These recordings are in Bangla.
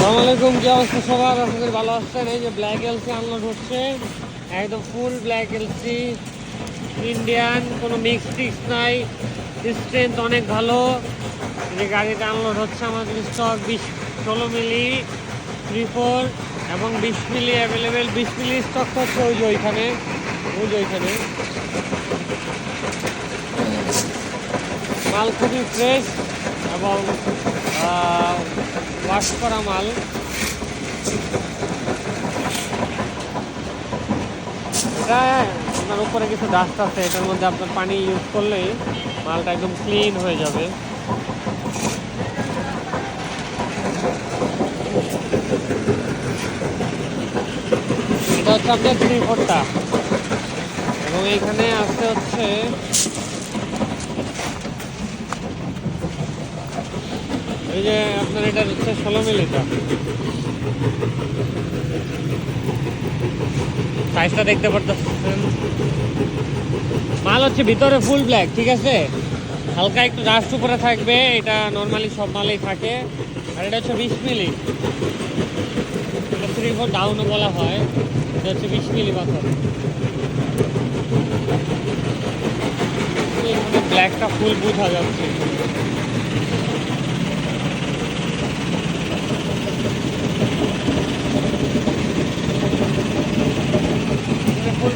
আসসালামাইকুম কি অবস্থা সবার? আশা করি ভালো আছেন। এই যে ব্ল্যাক এলসি আনলোড হচ্ছে। একদম ফুল ব্ল্যাক এলসি ইন্ডিয়ান কোনো মিক্স টিক্স নাই। স্ট্রেংথ অনেক ভালো। যে গাড়িটা আনলোড হচ্ছে আমাদের স্টক বিশ ষোলো মিলি থ্রি ফোর এবং বিশ মিলি অ্যাভেলেবেল বিশ মিলি স্টক হচ্ছে ওই যে ওইখানে, ওই যে ওইখানে। মাল খুবই ফ্রেশ এবং ওয়াশ করা মাল। এটা আপনার উপরে কিছু ডাস্ট আছে, এটার মধ্যে আপনার পানি ইউজ করলেই মালটা একদম ক্লিন হয়ে যাবে। এটা হচ্ছে আপনার থ্রি এবং এইখানে আছে হচ্ছে এই যে আপনার এটা হচ্ছে ষোলো মিলিটা সাইজটা দেখতে পারতেছেন। মাল হচ্ছে ভিতরে ফুল ব্ল্যাক ঠিক আছে? হালকা একটু ডাস্ট উপরে থাকবে, এটা নর্মালি সব মালেই থাকে। আর এটা হচ্ছে বিশ মিলি। এটা ডাউনও বলা হয়। এটা হচ্ছে বিশ মিলি পাথর। ব্ল্যাকটা ফুল বোঝা যাচ্ছে।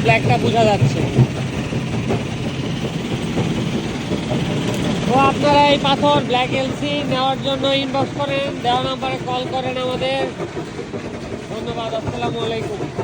ফুল ব্ল্যাকটা বোঝা যাচ্ছে। তো আপনারা এই পাথর ব্ল্যাক এলসি নেওয়ার জন্য ইনবক্স করেন, দেওয়া নাম্বারে কল করেন আমাদের। ধন্যবাদ, আসসালামু আলাইকুম।